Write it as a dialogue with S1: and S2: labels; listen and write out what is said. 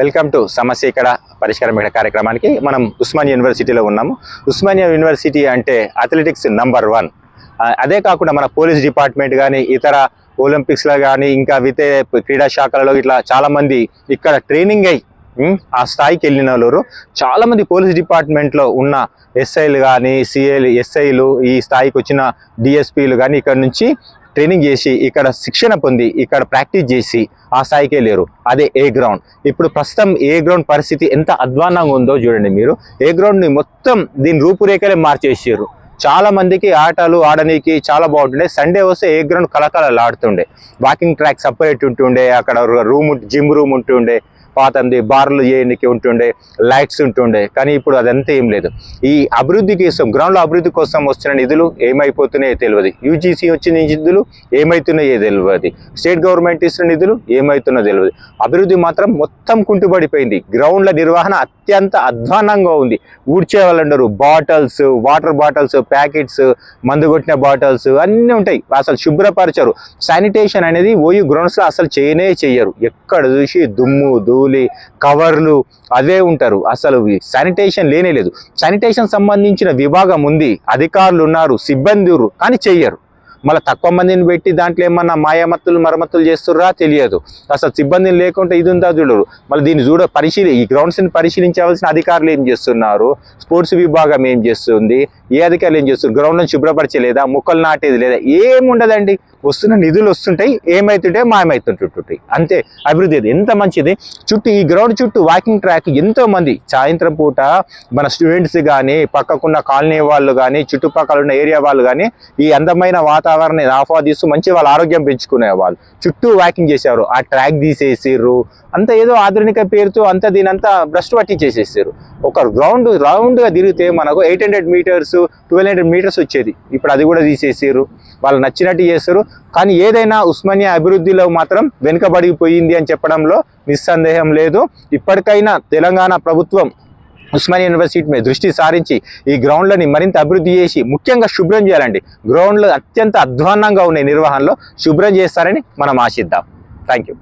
S1: Welcome to సమస్య ఇక్కడ పరిష్కారం ఇక్కడ కార్యక్రమానికి. మనం ఉస్మానియా యూనివర్సిటీలో ఉన్నాము. ఉస్మానియా యూనివర్సిటీ అంటే అథ్లెటిక్స్ నంబర్ వన్. అదే కాకుండా మన పోలీస్ డిపార్ట్మెంట్ కానీ ఇతర ఒలింపిక్స్లో కానీ ఇంకా వితే క్రీడా శాఖలలో ఇట్లా చాలామంది ఇక్కడ ట్రైనింగ్ అయ్యి ఆ స్థాయికి వెళ్ళిన వాళ్ళు చాలామంది పోలీస్ డిపార్ట్మెంట్లో ఉన్న ఎస్ఐలు కానీ సిఐలు ఎస్ఐలు ఈ స్థాయికి వచ్చిన డిఎస్పీలు కానీ ఇక్కడ నుంచి ట్రైనింగ్ చేసి ఇక్కడ శిక్షణ పొంది ఇక్కడ ప్రాక్టీస్ చేసి ఆ స్థాయికే లేరు. అదే ఏ గ్రౌండ్. ఇప్పుడు ప్రస్తుతం ఏ గ్రౌండ్ పరిస్థితి ఎంత అధ్వాన్నంగా ఉందో చూడండి మీరు. ఏ గ్రౌండ్ని మొత్తం దీని రూపురేఖలే మార్చేసారు చాలా మందికి ఆటలు ఆడనీకి చాలా బాగుంటుండే. సండే వస్తే ఏ గ్రౌండ్ కలకలలు ఆడుతుండే. వాకింగ్ ట్రాక్ సపరేట్ ఉంటుండే. అక్కడ రూమ్ జిమ్ రూమ్ ఉంటుండే. పాతంది బార్లు చేయడానికి ఉంటుండే లైట్స్ ఉంటుండే కానీ ఇప్పుడు అదంతా ఏం లేదు. ఈ అభివృద్ధి కోసం గ్రౌండ్లో అభివృద్ధి కోసం వచ్చిన నిధులు ఏమైపోతున్నాయో తెలియదు. యూజీసీ వచ్చిన నిధులు ఏమవుతున్నాయో తెలియదు. స్టేట్ గవర్నమెంట్ ఇస్తున్న నిధులు ఏమవుతున్నో తెలియదు. అభివృద్ధి మాత్రం మొత్తం కుంటుపడిపోయింది గ్రౌండ్ల నిర్వహణ అత్యంత అధ్వానంగా ఉంది. ఊడ్చే వాళ్ళు ఉండరు బాటిల్స్ వాటర్ బాటిల్స్ ప్యాకెట్స్ మందు కొట్టిన బాటిల్స్ అన్నీ ఉంటాయి. అసలు శుభ్రపరచరు. శానిటేషన్ అనేది ఓయూ గ్రౌండ్స్లో అసలు చేయనే చెయ్యరు. ఎక్కడ చూసి దుమ్ము ధూళి కవర్లు అవే ఉంటారు. అసలు శానిటేషన్ లేనే లేదు. శానిటేషన్ సంబంధించిన విభాగం ఉంది. అధికారులు ఉన్నారు సిబ్బంది కానీ చెయ్యరు. మళ్ళీ తక్కువ మందిని పెట్టి దాంట్లో ఏమన్నా మాయామత్తులు మరమ్మతులు చేస్తుర్రా? తెలియదు. అసలు సిబ్బందిని లేకుంటే ఇది ఉందా చూడరు. మళ్ళీ దీన్ని చూడ పరిశీలి ఈ గ్రౌండ్స్ని పరిశీలించవలసిన అధికారులు ఏం చేస్తున్నారు? స్పోర్ట్స్ విభాగం ఏం చేస్తుంది? ఏ అధికారులు ఏం చేస్తారు గ్రౌండ్లను శుభ్రపరిచలేదా? ముక్కలు నాటేది లేదా? ఏముండదండి. వస్తున్న నిధులు వస్తుంటాయి. ఏమైతుంటే మాయమైతుంటుంటాయి. అంతే. అభివృద్ధి అది. ఎంత మంచిది? చుట్టూ ఈ గ్రౌండ్ చుట్టూ వాకింగ్ ట్రాక్ ఎంతో మంది సాయంత్రం పూట మన స్టూడెంట్స్ కానీ పక్కకున్న కాలనీ వాళ్ళు కానీ చుట్టుపక్కల ఉన్న ఏరియా వాళ్ళు కానీ ఈ అందమైన వాతావరణాన్ని ఆస్వాదిస్తూ మంచి వాళ్ళ ఆరోగ్యం పెంచుకునే వాళ్ళు చుట్టూ వాకింగ్ చేసేవారు. ఆ ట్రాక్ తీసేసిర్రు. అంత ఏదో ఆధునిక పేరుతో అంత దీనంతా బ్రష్ పట్టి చేసేసారు ఒక గ్రౌండ్ రౌండ్గా తిరిగితే మనకు eight hundred metres twelve hundred metres వచ్చేది. ఇప్పుడు అది కూడా తీసేసారు. వాళ్ళు నచ్చినట్టు చేస్తారు. కానీ ఏదైనా ఉస్మానియా అభివృద్ధిలో మాత్రం వెనుకబడిపోయింది అని చెప్పడంలో నిస్సందేహం లేదు. ఇప్పటికైనా తెలంగాణ ప్రభుత్వం ఉస్మానియా యూనివర్సిటీ మీద దృష్టి సారించి ఈ గ్రౌండ్లని మరింత అభివృద్ధి చేసి ముఖ్యంగా శుభ్రం చేయాలండి. గ్రౌండ్లు అత్యంత అధ్వాన్నంగా ఉన్నాయి నిర్వహణలో. శుభ్రం చేస్తారని మనం ఆశిద్దాం. Thank you